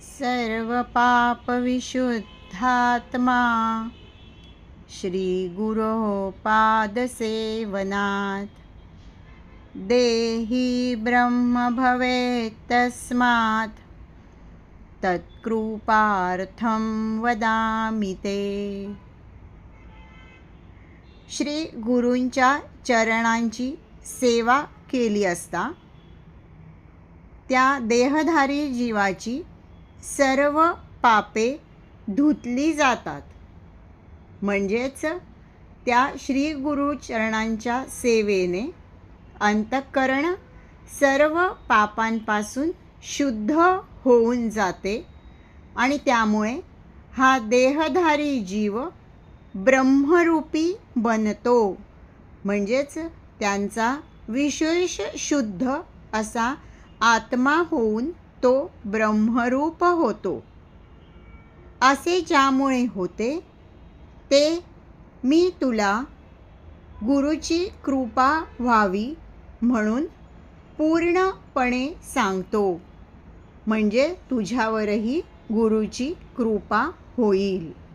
सर्वपापविशुद्धात्मा श्रीगुरोः पादसेवनात् देही ब्रह्म भवेत् तस्मात्। तत्कृपार्थं वदामि ते। श्री गुरूंच्या चरणांची सेवा केली असता त्या देहधारी जीवाची सर्व पापे धुतली जातात. म्हणजेच त्या श्री गुरु चरणांच्या सेवेने अंतःकरण सर्व पापांपासून शुद्ध होऊन जाते आणि त्यामुळे हा देहधारी जीव ब्रह्मरूपी बनतो. म्हणजेच त्यांचा विशेष शुद्ध असा आत्मा होऊन तो ब्रह्मरूप होतो. असे ज्यामुळे होते ते मी तुला गुरुची कृपा व्हावी म्हणून पूर्णपणे सांगतो. म्हणजे तुझ्यावरही गुरुची कृपा होईल.